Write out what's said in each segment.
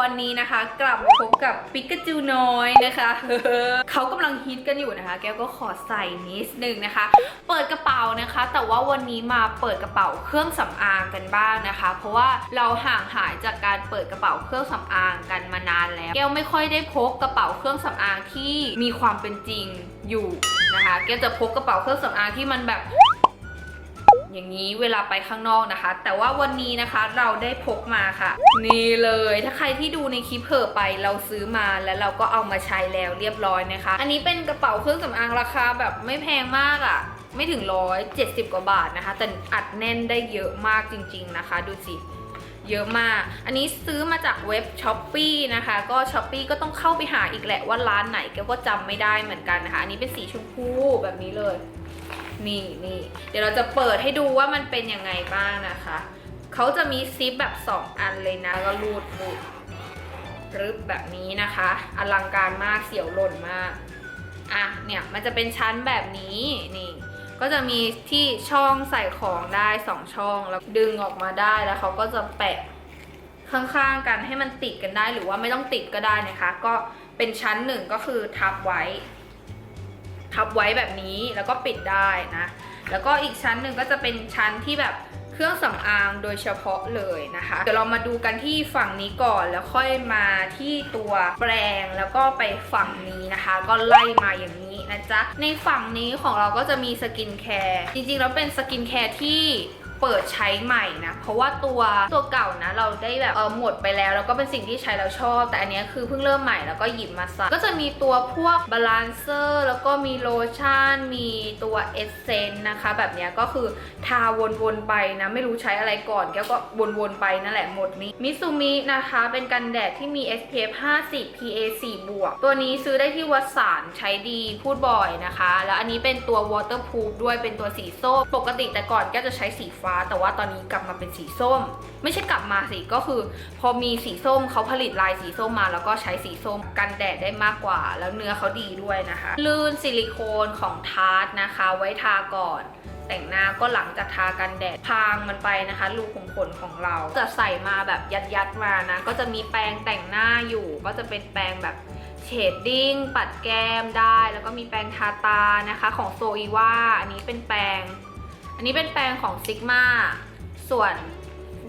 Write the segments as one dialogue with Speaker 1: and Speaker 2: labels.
Speaker 1: วันนี้นะคะ กลับมาพบกับปิกาจูน้อยนะคะเขากำลังฮิตกันอยู่นะคะ แก้วก็ขอใส่นิดนึงนะคะ เปิดกระเป๋านะคะ แต่ว่าวันนี้มาเปิดกระเป๋าเครื่องสำอางกันบ้างนะคะ เพราะว่าเราห่างหายจากการเปิดกระเป๋าเครื่องสำอางกันมานานแล้ว แก้วไม่ค่อยได้พกกระเป๋าเครื่องสำอางที่มีความเป็นจริงอยู่นะคะ แก้วจะพกกระเป๋าเครื่องสำอางที่มันแบบ อย่างนี้เวลาไปข้างนอกนะคะ แต่ว่าวันนี้นะคะเราได้พกมาค่ะ นี่เลยถ้าใครที่ดูในคลิปเผอไปเราซื้อมาแล้วเราก็เอามาใช้แล้วเรียบร้อยนะคะ อันนี้เป็นกระเป๋าเครื่องสำอางราคาแบบไม่แพงมากอะ่ะ ไม่ถึงร้อยเจ็ดสิบกว่าบาทนะคะ แต่อัดแน่นได้เยอะมากจริง ๆนะคะ ดูสิเยอะมาก อันนี้ซื้อมาจากเว็บ s h อ p e e นะคะ ก็ s h อ p e e ก็ต้องเข้าไปหาอีกแหละว่าร้านไหนแกก็จำไม่ได้เหมือนกันนะคะ อันนี้เป็นสีชมพูแบบนี้เลย นี่นี่เดี๋ยวเราจะเปิดให้ดูว่ามันเป็นยังไงบ้างนะคะ เขาจะมีซิปแบบ 2 อันเลยนะก็รูดรูดรึบแบบนี้นะคะ อลังการมากเสียวหล่นมาก อะเนี่ยมันจะเป็นชั้นแบบนี้นี่ก็จะมีที่ช่องใส่ของได้ 2 ช่องแล้วดึงออกมาได้แล้วเขาก็จะแปะข้างๆกันให้มันติดกันได้หรือว่าไม่ต้องติดก็ได้นะคะ ก็เป็นชั้นหนึ่งก็คือทับไว้ ทับไว้แบบนี้แล้วก็ปิดได้นะ แล้วก็อีกชั้นหนึ่งก็จะเป็นชั้นที่แบบเครื่องสำอางโดยเฉพาะเลยนะคะ เดี๋ยวเรามาดูกันที่ฝั่งนี้ก่อนแล้วค่อยมาที่ตัวแปรงแล้วก็ไปฝั่งนี้นะคะ ก็ไล่มาอย่างนี้นะจ๊ะ ในฝั่งนี้ของเราก็จะมีสกินแคร์ จริงๆแล้วเป็นสกินแคร์ที่ เปิดใช้ใหม่นะ เพราะว่าตัวตัวเก่านะ เราได้แบบเออหมดไปแล้ว แล้วก็เป็นสิ่งที่ใช้แล้วชอบ แต่อันนี้คือเพิ่งเริ่มใหม่แล้วก็หยิบมาใส่ก็จะมีตัวพวกบาลานเซอร์แล้วก็มีโลชั่น มีตัวเอสเซนต์นะคะ แบบนี้ก็คือทาวนๆไปนะ ไม่รู้ใช้อะไรก่อนแกก็วนๆไปนั่นแหละหมดนี้มิซูมินะคะเป็นกันแดดที่มี SPF 50 PA 4บวกตัวนี้ซื้อได้ที่วัดสารใช้ดีพูดบ่อยนะคะ แล้วอันนี้เป็นตัว waterproof ด้วยเป็นตัวสีส้มปกติแต่ก่อนแกจะใช้สีฟ้าแต่ว่าตอนนี้กลับมาเป็นสีส้ม ไม่ใช่กลับมาสิก็คือ พอมีสีส้มเขาผลิตลายสีส้มมา แล้วก็ใช้สีส้มกันแดดได้มากกว่า แล้วเนื้อเขาดีด้วยนะคะ ลื่นซิลิโคนของทาร์ตนะคะ ไว้ทาก่อนแต่งหน้าก็หลังจากทากันแดดพางมันไปนะคะรูขุมขนของเราจะใส่มาแบบยัดยัดๆมานะ ก็จะมีแปรงแต่งหน้าอยู่ ก็จะเป็นแปรงแบบเชดดิ้งปัดแก้มได้ แล้วก็มีแปรงทาตานะคะ ของโซอีว่าอันนี้เป็นแปรง อันนี้เป็นแปรงของซิกมาส่วน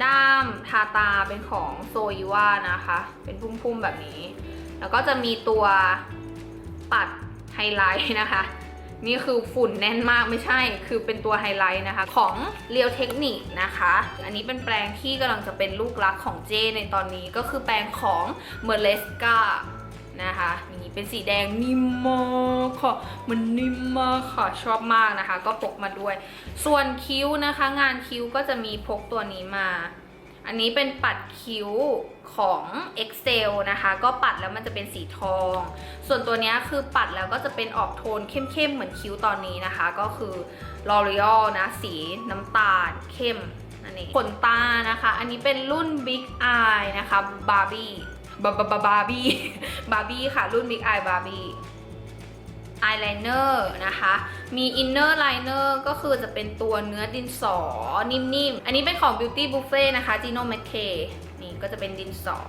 Speaker 1: ด้ามทาตาเป็นของโซอีวานะคะ เป็นพุ่มๆแบบนี้ แล้วก็จะมีตัวปัดไฮไลท์นะคะ นี่คือฝุ่นแน่นมากไม่ใช่ คือเป็นตัวไฮไลท์นะคะ ของเรียวเทคนิคนะคะ อันนี้เป็นแปรงที่กำลังจะเป็นลูกรักของเจในตอนนี้ก็คือแปรงของเมเลสกา นะคะนี่เป็นสีแดงนิ่มมากค่ะมันนิ่มมากค่ะชอบมากนะคะ ก็พกมาด้วย ส่วนคิ้วนะคะ งานคิ้วก็จะมีพกตัวนี้มา อันนี้เป็นปัดคิ้วของ Excel นะคะ ก็ปัดแล้วมันจะเป็นสีทอง ส่วนตัวนี้คือปัดแล้วก็จะเป็นออกโทนเข้มๆเหมือนคิ้วตอนนี้นะคะ ก็คือ L'Oreal นะสีน้ำตาลเข้มนั่นเองขนตานะคะ อันนี้เป็นรุ่น Big Eye นะคะ Barbie บาบาบาบาร์บี้ บาร์บี้ค่ะ รุ่น Big Eye Barbie อายไลเนอร์นะคะ มีอินเนอร์ไลเนอร์ก็คือจะเป็นตัวเนื้อดินสอนิ่มๆ อันนี้เป็นของ Beauty Buffet นะคะ Gino m c k a y นี่ก็จะเป็นดินสอ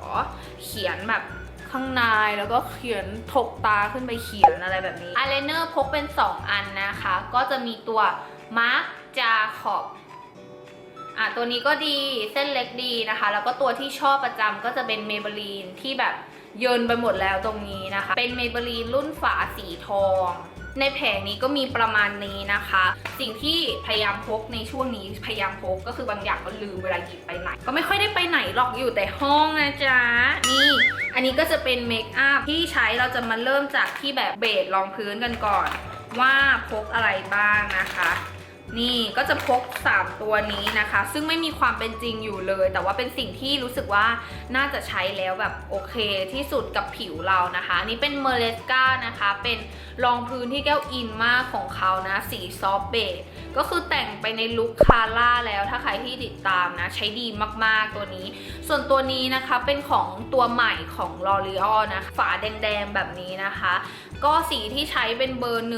Speaker 1: เขียนแบบข้างในแล้วก็เขียนถกตาขึ้นไปเขียนอะไรแบบนี้อายไลเนอร์พกเป็น 2 อันนะคะ ก็จะมีตัว Marc Jacob อะตัวนี้ก็ดีเส้นเล็กดีนะคะ แล้วก็ตัวที่ชอบประจำก็จะเป็น Maybelline ที่แบบ เยินไปหมดแล้วตรงนี้นะคะ เป็น Maybelline รุ่นฝาสีทอง ในแผงนี้ก็มีประมาณนี้นะคะ สิ่งที่พยายามพกในช่วงนี้พยายามพกก็คือบางอย่างก็ลืมเวลาหยิบไปไหน ก็ไม่ค่อยได้ไปไหนหรอกอยู่แต่ห้องนะจ๊ะ นี่อันนี้ก็จะเป็นเมคอัพที่ใช้เราจะมาเริ่มจากที่แบบเบสรองพื้นกันก่อน ว่าพกอะไรบ้างนะคะ นี่ก็จะพก 3 ตัวนี้นะคะ ซึ่งไม่มีความเป็นจริงอยู่เลย แต่ว่าเป็นสิ่งที่รู้สึกว่าน่าจะใช้แล้วแบบโอเคที่สุดกับผิวเรานะคะนี่เป็นเมเลสกานะคะ เป็นรองพื้นที่แก้วอินมากของเขานะ สีซอฟเบจก็คือแต่งไปในลุคคาร่าแล้วถ้าใครที่ติดตามนะ ใช้ดีมากๆตัวนี้ ส่วนตัวนี้นะคะเป็นของตัวใหม่ของ L'Oreal นะฝาแดงๆแบบนี้นะคะ ก็สีที่ใช้เป็นเบอร์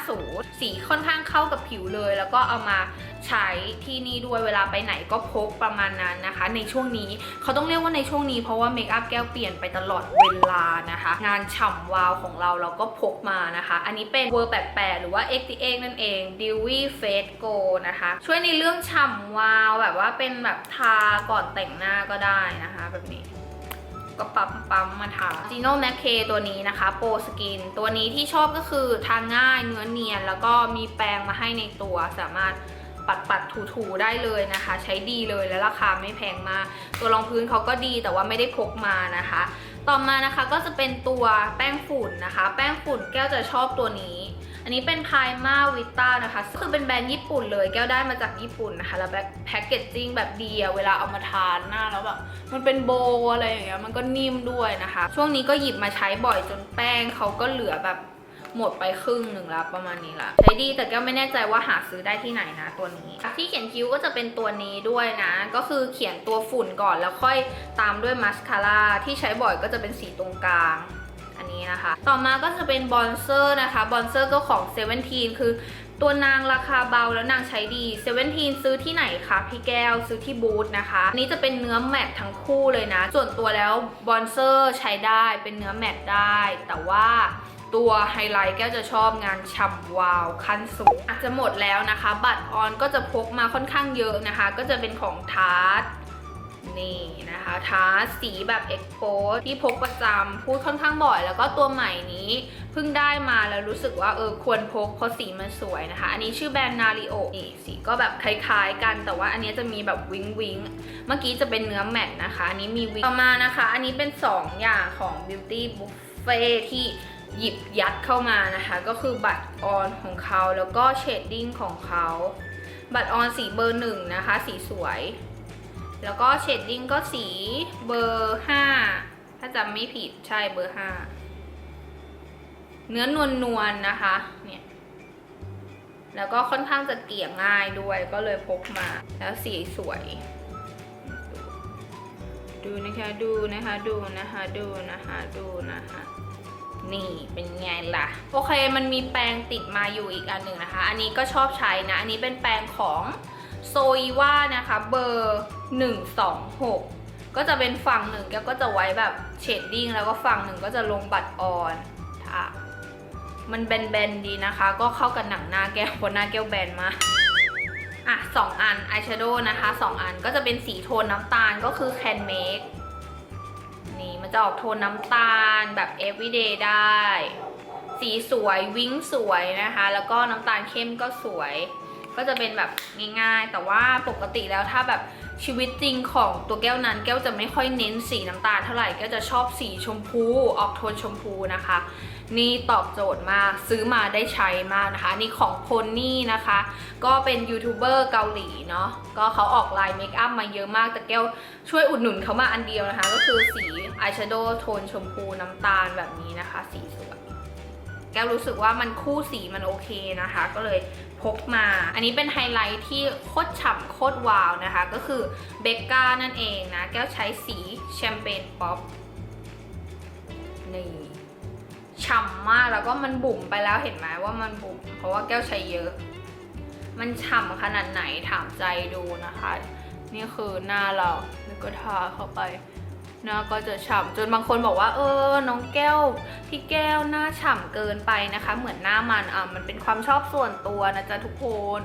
Speaker 1: 150 สีค่อนข้างเข้ากับผิวเลยแล้วก็ก็เอามาใช้ที่นี่ด้วยเวลาไปไหนก็พกประมาณนั้นนะคะ ในช่วงนี้เขาต้องเรียกว่าในช่วงนี้เพราะว่าเมคอัพแก้วเปลี่ยนไปตลอดเวลานะคะ งานฉ่ำวาวของเราเราก็พกมานะคะ อันนี้เป็นเวอร์88หรือว่า x t x นั่นเอง Dewy Face Go นะคะ ช่วยในเรื่องฉ่ำวาวแบบว่าเป็นแบบทาก่อนแต่งหน้าก็ได้นะคะ แบบนี้ ก็ปั๊มปั๊มมาทาจีโน่แมคเคตัวนี้นะคะโปรสกิน ตัวนี้ที่ชอบก็คือทาง่ายเนื้อเนียน แล้วก็มีแปรงมาให้ในตัวสามารถปัดปัดถูถูๆได้เลยนะคะ ใช้ดีเลยและราคาไม่แพงมาก ตัวรองพื้นเขาก็ดีแต่ว่าไม่ได้พกมานะคะ ต่อมานะคะก็จะเป็นตัวแป้งฝุ่นนะคะ แป้งฝุ่นแก้วจะชอบตัวนี้ อันนี้เป็นพายมาวิต้านะคะคือเป็นแบรนด์ญี่ปุ่นเลย แก้วได้มาจากญี่ปุ่นนะคะแล้วแพ็กเกจจิ้งแบบดีอะเวลาเอามาทานหน้าแล้วแบบมันเป็นโบว์อะไรอย่างเงี้ยมันก็นิ่มด้วยนะคะ ช่วงนี้ก็หยิบมาใช้บ่อยจนแป้งเขาก็เหลือแบบหมดไปครึ่งหนึ่งแล้วประมาณนี้ละใช้ดีแต่แก้วไม่แน่ใจว่าหาซื้อได้ที่ไหนนะตัวนี้ ที่เขียนคิ้วก็จะเป็นตัวนี้ด้วยนะ ก็คือเขียนตัวฝุ่นก่อนแล้วค่อยตามด้วยมัสคาร่าที่ใช้บ่อยก็จะเป็นสีตรงกลาง นนี้นะคะ ต่อมาก็จะเป็นบอนเซอร์นะคะบอนเซอร์ก็ของเซเว่นทีนคือตัวนางราคาเบาแล้วนางใช้ดีเซเว่นทีนซื้อที่ไหนคะพี่แก้วซื้อที่บูธนะคะนนี้จะเป็นเนื้อแมตทั้งคู่เลยนะ ส่วนตัวแล้วบอนเซอร์ใช้ได้เป็นเนื้อแมตได้ แต่ว่าตัวไฮไลท์แก้วจะชอบงานฉ่ำวาวขั้นสูงอาจจะหมดแล้วนะคะ บัตรออนก็จะพกมาค่อนข้างเยอะนะคะ ก็จะเป็นของทาร์ต นี่นะคะทาสีแบบเอ็กโพสที่พกประจำพูดค่อนข้างบ่อย แล้วก็ตัวใหม่นี้เพิ่งได้มาแล้วรู้สึกว่าเออควรพกเพราะสีมันสวยนะคะ อันนี้ชื่อแบรนด์นาริโอนี่สีก็แบบคล้ายๆกัน แต่ว่าอันนี้จะมีแบบวิงวิงเมื่อกี้จะเป็นเนื้อแมตนะคะ อันนี้มีวิงต่อมานะคะ อันนี้เป็น 2 อย่างของ Beauty Buffet ที่หยิบยัดเข้ามานะคะ ก็คือบัตรออนของเขาแล้วก็เชดดิ้งของเขาบัตรออนสีเบอร์หนึ่งนะคะ สีสวย แล้วก็เชดดิ้งก็สีเบอร์ห้าถ้าจำไม่ผิดใช่เบอร์ห้าเนื้อนวลนวลนะคะ เนี่ย แล้วก็ค่อนข้างจะเกี่ยง่ายด้วยก็เลยพกมา แล้วสีสวย ดูนะคะดูนะคะดูนะคะดูนะคะดูนะคะนี่เป็นไงล่ะ โอเคมันมีแปรงติดมาอยู่อีกอันหนึ่งนะคะ อันนี้ก็ชอบใช้นะ อันนี้เป็นแปรงของ โซอีว่านะคะเบอร์ 126 ก็จะเป็นฝั่งหนึ่งแกก็จะไว้แบบเชดดิ้งแล้วก็ฝั่งหนึ่งก็จะลงบัตรออนค่ะมันแบนๆดีนะคะ ก็เข้ากับหนังหน้าแก้วเพราะหน้าแก้วแบนมาอะสองอันอายแชโดว์นะคะสองอันก็จะเป็นสีโทนน้ำตาลก็คือ Can Make นี่มันจะออกโทนน้ำตาลแบบ everyday ได้ สีสวยวิ้งสวยนะคะ แล้วก็น้ำตาลเข้มก็สวย ก็จะเป็นแบบง่ายๆ แต่ว่าปกติแล้วถ้าแบบชีวิตจริงของตัวแก้วนั้น แก้วจะไม่ค่อยเน้นสีน้ำตาลเท่าไหร่แก้วจะชอบสีชมพู ออกโทนชมพูนะคะ นี่ตอบโจทย์มากซื้อมาได้ใช้มากนะคะ นี่ของพลนี่นะคะ ก็เป็นยูทูบเบอร์เกาหลีเนาะก็เขาออกไลน์เมคอัพมาเยอะมากแต่แก้วช่วยอุดหนุนเขามาอันเดียวนะคะ ก็คือสีอายแชโดว์โทนชมพูน้ำตาลแบบนี้นะคะ สี ก้วรู้สึกว่ามันคู่สีมันโอเคนะคะ ก็เลยพกมา อันนี้เป็นไฮไลท์ที่โคตรฉ่ำโคตรวาวนะคะ ก็คือเบกก้านั่นเองนะ แก้วใช้สีแชมเปญป๊อปนี่ฉ่ำมากแล้วก็มันบุ๋มไปแล้วเห็นไหมว่ามันบุ๋มเพราะว่าแก้วใช้เยอะ มันฉ่ำขนาดไหนถามใจดูนะคะ นี่คือหน้าเราแล้วก็ทาเข้าไป น้าก็จะฉ่ำจนบางคนบอกว่า เออ น้องแก้ว พี่แก้วหน้าฉ่ำเกินไปนะคะ เหมือนหน้ามันอะมันเป็นความชอบส่วนตัวนะจ๊ะทุกคน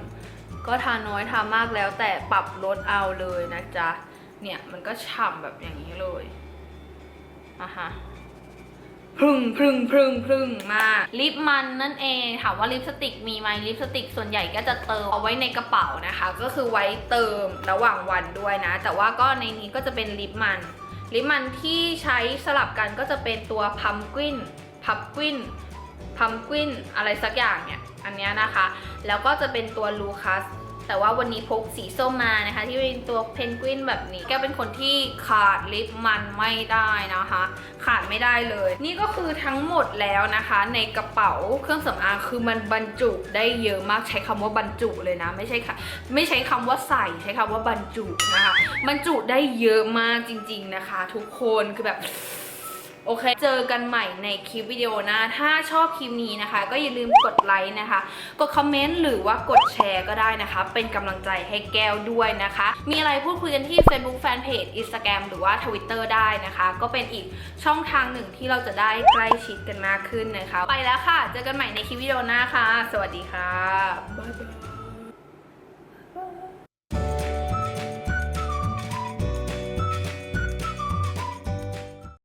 Speaker 1: ก็ทาน้อยทามากแล้วแต่ปรับลดเอาเลยนะจ๊ะเนี่ยมันก็ฉ่ำแบบอย่างนี้เลยอะฮะพรึงพรึงพรึงพรึงมากลิปมันนั่นเองถามว่าลิปสติกมีไหมลิปสติกส่วนใหญ่ก็จะเติมเอาไว้ในกระเป๋านะคะ ก็คือไว้เติมระหว่างวันด้วยนะ แต่ว่าก็ในนี้ก็จะเป็นลิปมัน ลิปมันที่ใช้สลับกันก็จะเป็นตัวพัมกวินพับกวินพัมกวินอะไรสักอย่างเนี่ย อันนี้นะคะ แล้วก็จะเป็นตัวลูคัส แต่ว่าวันนี้พกสีส้มมานะคะ ที่เป็นตัวเพนกวินแบบนี้แกเป็นคนที่ขาดลิปมันไม่ได้นะคะ ขาดไม่ได้เลย นี่ก็คือทั้งหมดแล้วนะคะ ในกระเป๋าเครื่องสำอางคือมันบรรจุได้เยอะมากใช้คำว่าบรรจุเลยนะ ไม่ใช่ค่ะไม่ใช้คำว่าใส่ใช้คำว่าบรรจุนะคะบรรจุได้เยอะมากจริง ๆนะคะ ทุกคนคือแบบ โอเค เจอกันใหม่ในคลิปวิดีโอหนะถ้าชอบคลิปนี้นะคะ ก็อย่าลืมกดไลค์นะคะ กดคอมเมนต์หรือว่ากดแชร์ก็ได้นะคะ เป็นกำลังใจให้แก้วด้วยนะคะ มีอะไรพูดคุยกันที่ Facebook Fanpage Instagram หรือว่า Twitter ได้นะคะ ก็เป็นอีกช่องทางหนึ่งที่เราจะได้ใกล้ชิดกันมากขึ้นนะคะ ไปแล้วค่ะ เจอกันใหม่ในคลิปวิดีโอหน้าค่ะ สวัสดีค่ะ บ๊ายบาย